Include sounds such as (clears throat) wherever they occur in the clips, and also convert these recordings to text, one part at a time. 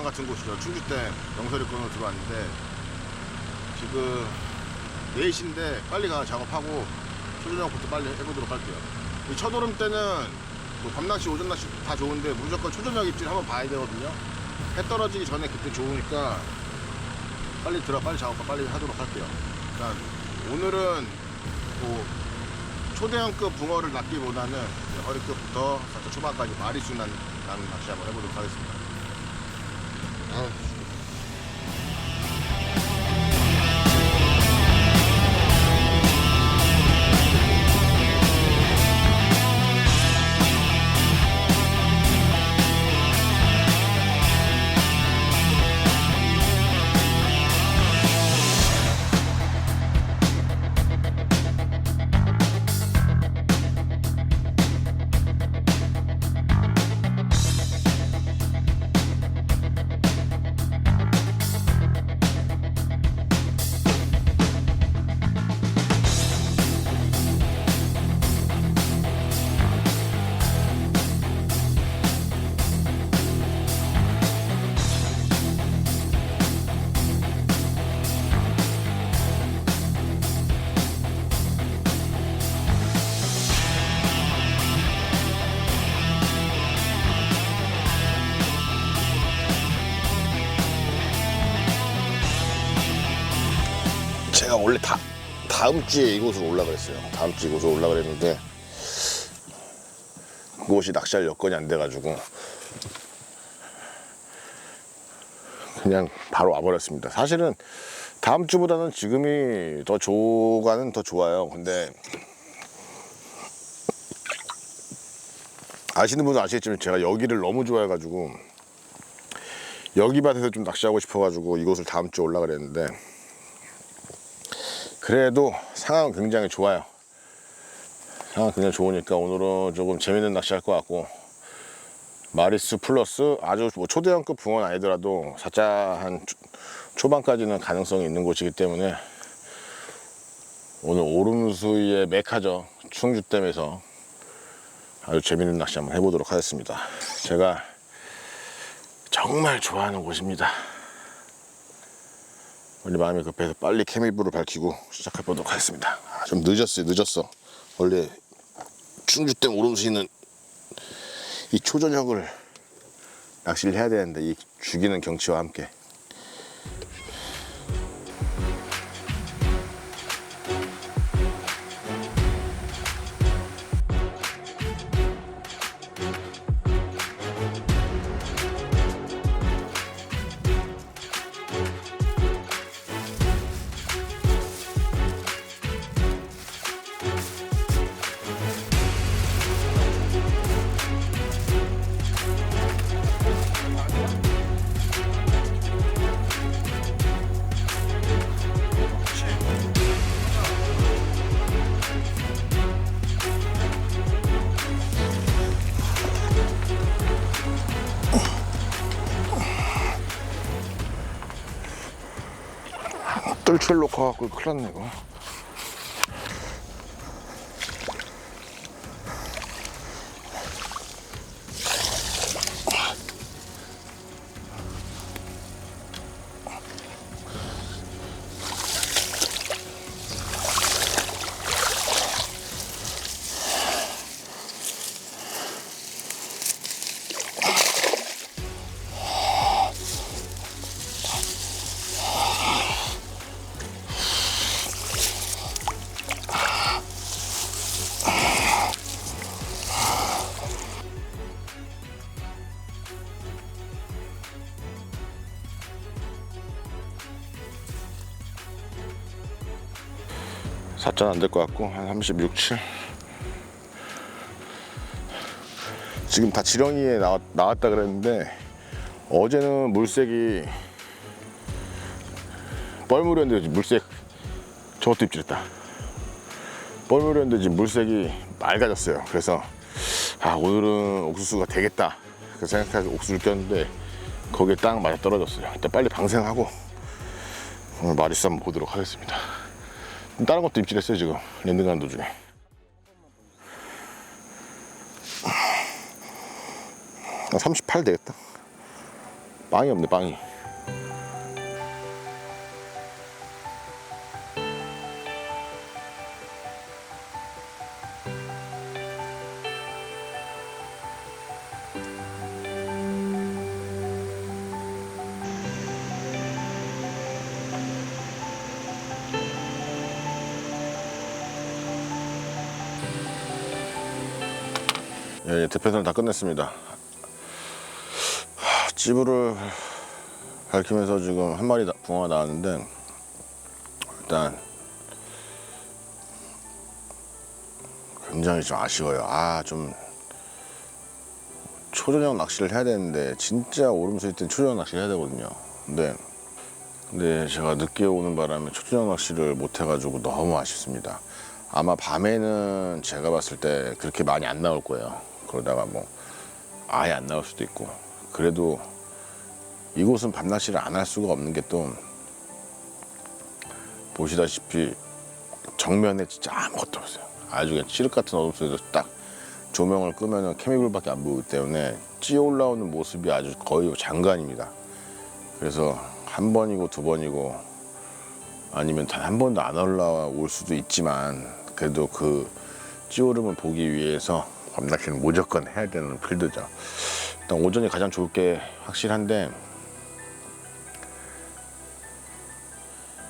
고향 같은 곳이죠. 충주 댐 영서리권으로 들어왔는데 지금 4시인데 빨리 가 작업하고 초저녁부터 빨리 해보도록 할게요. 이 첫오름 때는 뭐 밤낚시, 오전 낚시 다 좋은데 무조건 초저녁 입질 한번 봐야 되거든요. 해 떨어지기 전에 그때 좋으니까 빨리 들어 빨리 작업 빨리 하도록 할게요. 일단 오늘은 뭐 초대형급 붕어를 낚기보다는 이제 허리급부터 살짝 초반까지 마리수 난, 나는 낚시 한번 해보도록 하겠습니다. 아 다음 주에 이곳으로 올라 그랬어요. 다음 주에 이곳으로 올라 그랬는데 그곳이 낚시할 여건이 안 돼가지고 그냥 바로 와버렸습니다. 사실은 다음 주보다는 지금이 더 조가는 더 좋아요. 근데 아시는 분은 아시겠지만 제가 여기를 너무 좋아해가지고 여기 밭에서 좀 낚시하고 싶어가지고 이곳을 다음 주에 올라 그랬는데 그래도 상황은 굉장히 좋아요. 상황 굉장히 좋으니까 오늘은 조금 재밌는 낚시 할 것 같고 마리스 플러스 아주 뭐 초대형급 붕어는 아니더라도 살짝 한 초- 초반까지는 가능성이 있는 곳이기 때문에 오늘 오름수의 메카죠 충주댐에서 아주 재밌는 낚시 한번 해보도록 하겠습니다. 제가 정말 좋아하는 곳입니다. 원래 마음이 급해서 빨리 케미불을 밝히고 시작해 보도록 하겠습니다. 아, 좀 늦었어요, 늦었어. 원래 충주댐 오름수는 이 초저녁을 낚시를 해야 되는데 이 죽이는 경치와 함께 뜰채를 놓고 갖고 큰일 났네 이거. 사전 안될 것 같고 한 36, 7 지금 다 지렁이에 나왔, 나왔다 그랬는데 어제는 물색이 지금 물색 저것도 입질했다. 뻘물이었는데 지금 물색이 맑아졌어요. 그래서 아 오늘은 옥수수가 되겠다. 그 생각해서 옥수수를 꼈는데 거기에 딱 맞아 떨어졌어요. 일단 빨리 방생하고 오늘 한번 보도록 하겠습니다 다른 것도 입질했어요 지금. 랜딩 가는 도중에. 한38 되겠다. 빵이 없네 빵이. 예, 대패선을 다 끝냈습니다. 하, 찌부를 밝히면서 지금 한 마리 나- 붕어가 나왔는데 일단 굉장히 좀 아쉬워요. 아 좀 초저녁 낚시를 해야 되는데 진짜 오름수 있을 땐 초저녁 낚시를 해야 되거든요. 근데 근데 제가 늦게 오는 바람에 초저녁 낚시를 못 해가지고 너무 아쉽습니다. 아마 밤에는 제가 봤을 때 그렇게 많이 안 나올 거예요. 그러다가 뭐 아예 안 나올 수도 있고 그래도 이곳은 밤낚시를 안 할 수가 없는 게 또 보시다시피 정면에 진짜 아무것도 없어요. 아주 그냥 칠흑 같은 어둠 속에서 딱 조명을 끄면은 케미불밖에 안 보이기 때문에 찌어 올라오는 모습이 아주 거의 장관입니다. 그래서 한 번이고 두 번이고 아니면 단 한 번도 안 올라올 수도 있지만 그래도 그 찌오름을 보기 위해서 밤낚시는 무조건 해야 되는 필드죠. 일단 오전이 가장 좋을 게 확실한데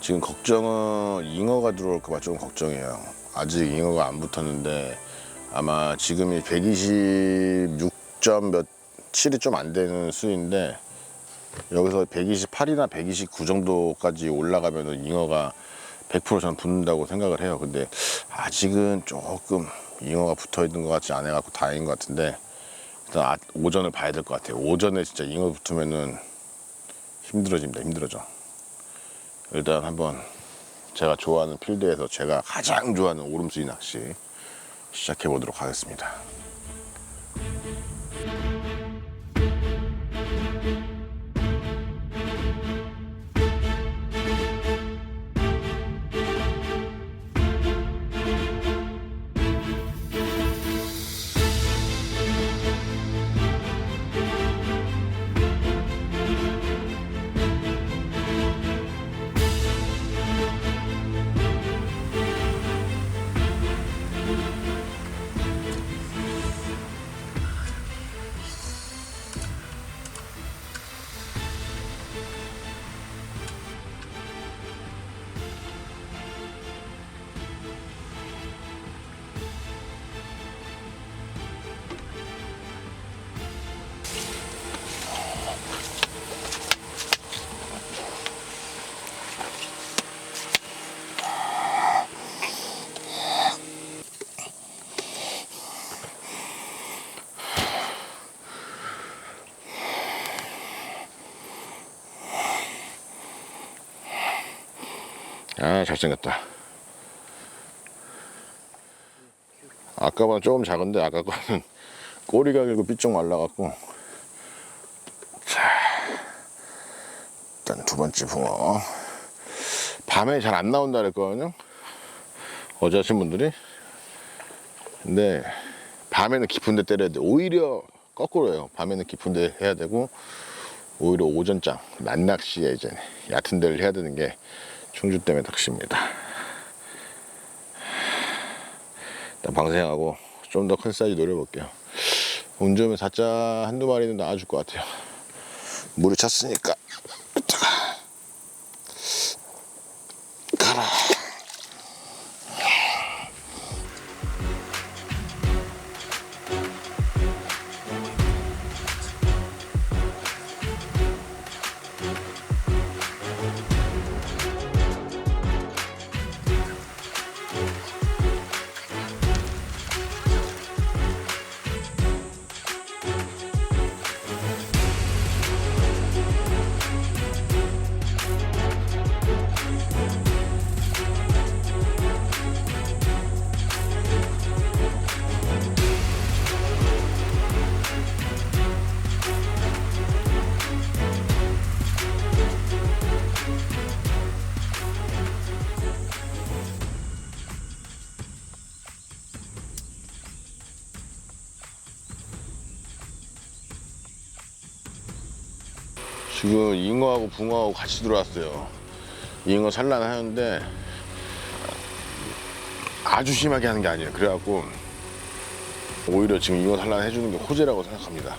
지금 걱정은 잉어가 들어올까봐 좀 걱정이에요. 아직 잉어가 안 붙었는데 아마 지금이 126점 몇 7이 좀 안 되는 수인데 여기서 128이나 129 정도까지 올라가면 잉어가 100% 저는 붙는다고 생각을 해요. 근데 아직은 조금 잉어가 붙어 있는 것 같지 않아 갖고 다행인 것 같은데 일단 아- 오전을 봐야 될 것 같아요. 오전에 진짜 잉어 붙으면은 힘들어집니다. 힘들어져. 일단 한번 제가 좋아하는 필드에서 제가 가장 좋아하는 오름수위 낚시 시작해 보도록 하겠습니다. 아 잘생겼다. 아까보다 조금 작은데 아까 거는 (laughs) 꼬리가 길고 삐쭉 말라갖고. 자 일단 두 번째 붕어. 밤에 잘 안 나온다 그랬거든요? 어제 하신 분들이? 근데 밤에는 깊은 데 때려야 돼. 오히려 거꾸로예요. 밤에는 깊은 데 해야 되고 오히려 오전장 낮낚시에 이제 얕은 데를 해야 되는 게 충주 때문에 낚시입니다. 일단 방생하고 좀 더 큰 사이즈 노려볼게요. 운 좋으면 사자 한두 마리는 나와줄 것 같아요. 물이 찼으니까. 가라. 지금 잉어하고 붕어하고 같이 들어왔어요. 잉어 산란하는데 아주 심하게 하는 게 아니에요. 그래갖고 오히려 지금 잉어 산란 해주는 게 호재라고 생각합니다.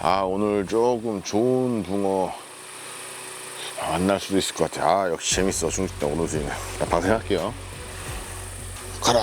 아 오늘 조금 좋은 붕어 만날 수도 있을 것 같아. 아 역시 재밌어 중식당 수있는 방생할게요. 가라.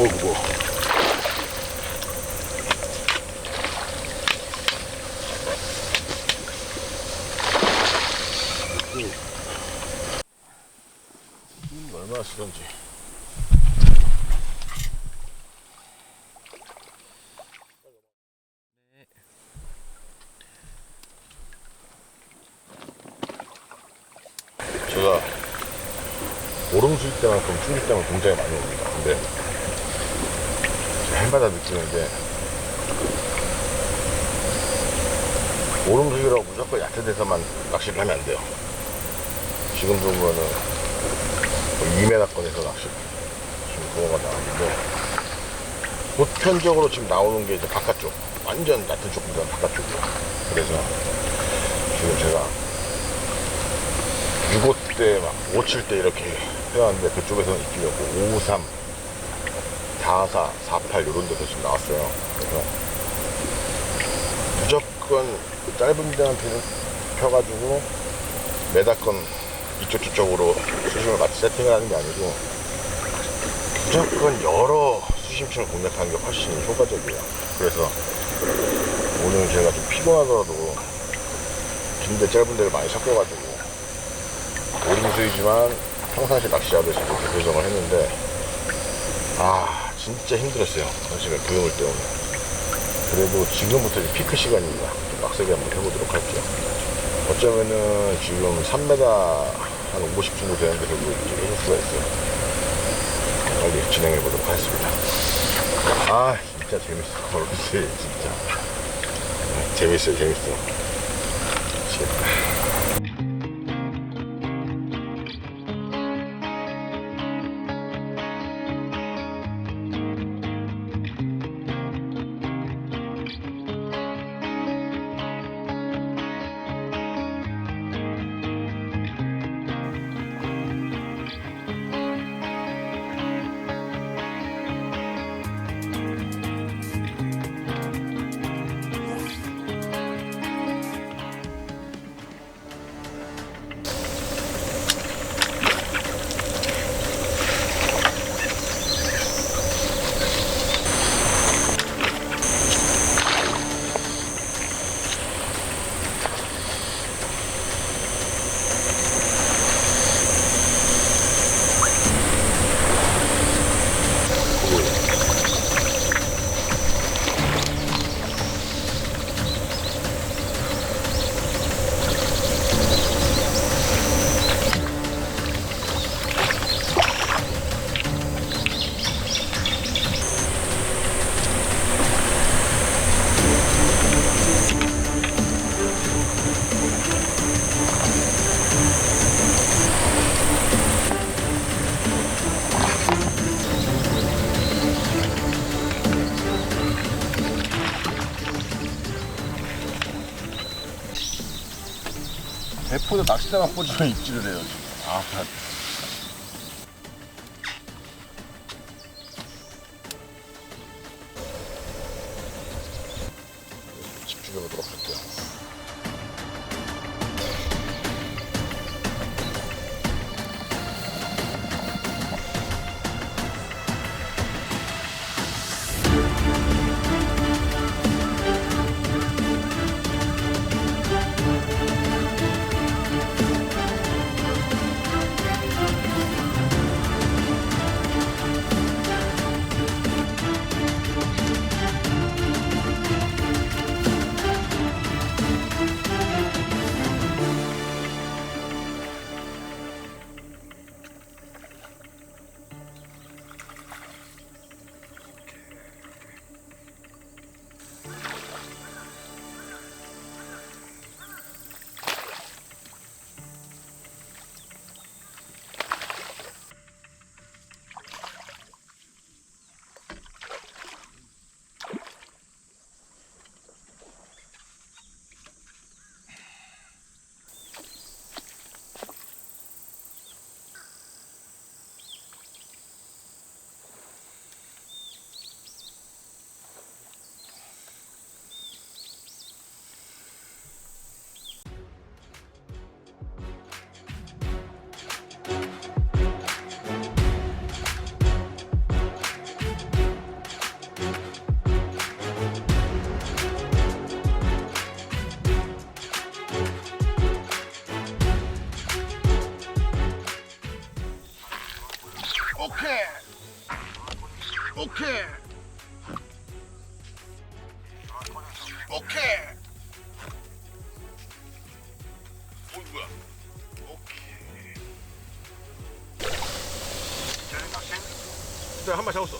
어 무거워. 음, 얼마나 쓰던지. 제가 오름수일 때만큼 충직 때만 굉장히 많이 옵니다. 근데 해마다 느끼는데 오름수기라고 데서만 낚시를 하면 안 돼요. 지금 보면은 2m권에서 낚시 지금 그거가 나왔는데 보편적으로 지금 나오는 게 이제 바깥쪽 완전 얕은 쪽보다 바깥쪽이에요. 그래서 지금 제가 6호 때막 5, 7때 이렇게 해왔는데 그쪽에서는 이끼였고 5, 3 44, 48 이런 데서 지금 나왔어요. 그래서 무조건 짧은 데한테는 펴가지고 매다건 이쪽 저쪽으로 수심을 맞춰 세팅을 하는 게 아니고 무조건 여러 수심층을 공략하는 게 훨씬 효과적이에요. 그래서 오늘 제가 좀 피곤하더라도 긴데 짧은 데를 많이 섞여가지고 오름수이지만 평상시 낚시하듯이 이렇게 조정을 했는데 아 진짜 힘들었어요. 사실은 교육을 때문에. 그래도 지금부터 피크 시간입니다. 좀 빡세게 한번 해보도록 할게요 어쩌면은 지금 3m 한 50 정도 되는데 결국 이제 해줄 수가 있어요. 빨리 진행해 보도록 하겠습니다. 아 진짜 재밌어. (laughs) 어르신 진짜. 네, 재밌어요 재밌어 미치겠 낚싯대만 꽂으면 입질을 해요 지금. 아, 자, 한마 잡았어.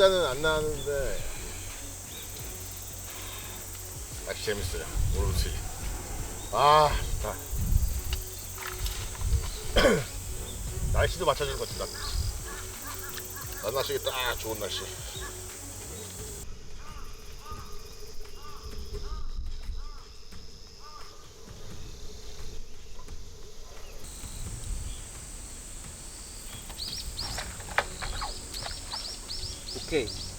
가짜는 안 나왔는데 낚시 재밌어요. 오로지. 아 좋다. (clears throat) 날씨도 맞춰주는 것 같다. 난 낚시기 딱 좋은 날씨. 오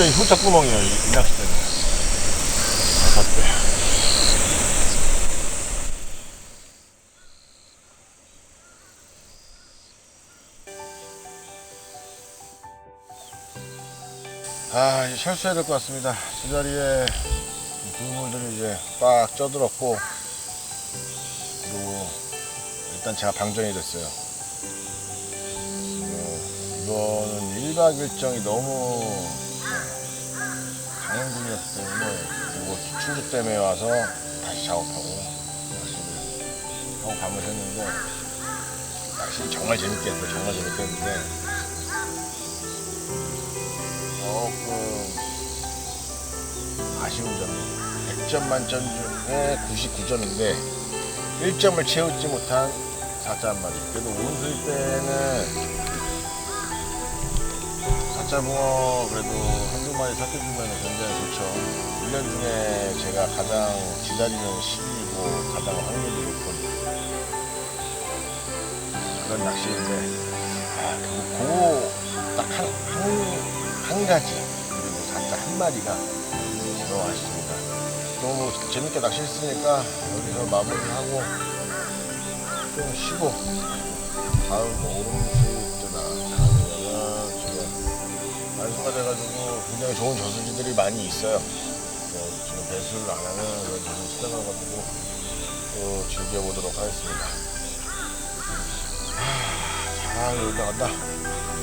완전히 훌쩍구멍이에요 이, 이 낚싯대는 다섯 배 아, 이제 철수해야 될 것 같습니다. 제 자리에 불물들이 이제 빡 쪄들었고, 그리고 일단 제가 방전이 됐어요. 어, 이거는 1박 일정이 너무 네, 강행군이었기 때문에, 그리고 충주 댐에 와서 다시 작업하고, 낚시를 하고 밤을 했는데, 낚시 정말 재밌게 했어요. 정말 재밌게 했는데, 조금 아쉬운 점이 100점 만점 중에 99점인데 1점을 채우지 못한 4자 한 마리. 그래도 온수일 때는 4자 붕어 그래도 한두 마리 삭혀주면 굉장히 좋죠. 1년 중에 제가 가장 기다리는 10일이고 가장 확률이 높은 그런 낚시인데 아, 그거 딱한 한, 한 가지 그리고 사자 한 마리가 너무 아쉽습니다. 너무 재밌게 낚시했으니까 여기서 마무리하고 좀 쉬고 다음 뭐 오름 말수가 돼가지고 굉장히 좋은 저수지들이 많이 있어요. 뭐 지금 배수를 안 하는 그런 저수지 찾아가가지고 또 즐겨보도록 하겠습니다. 하, 잘 놀다 간다.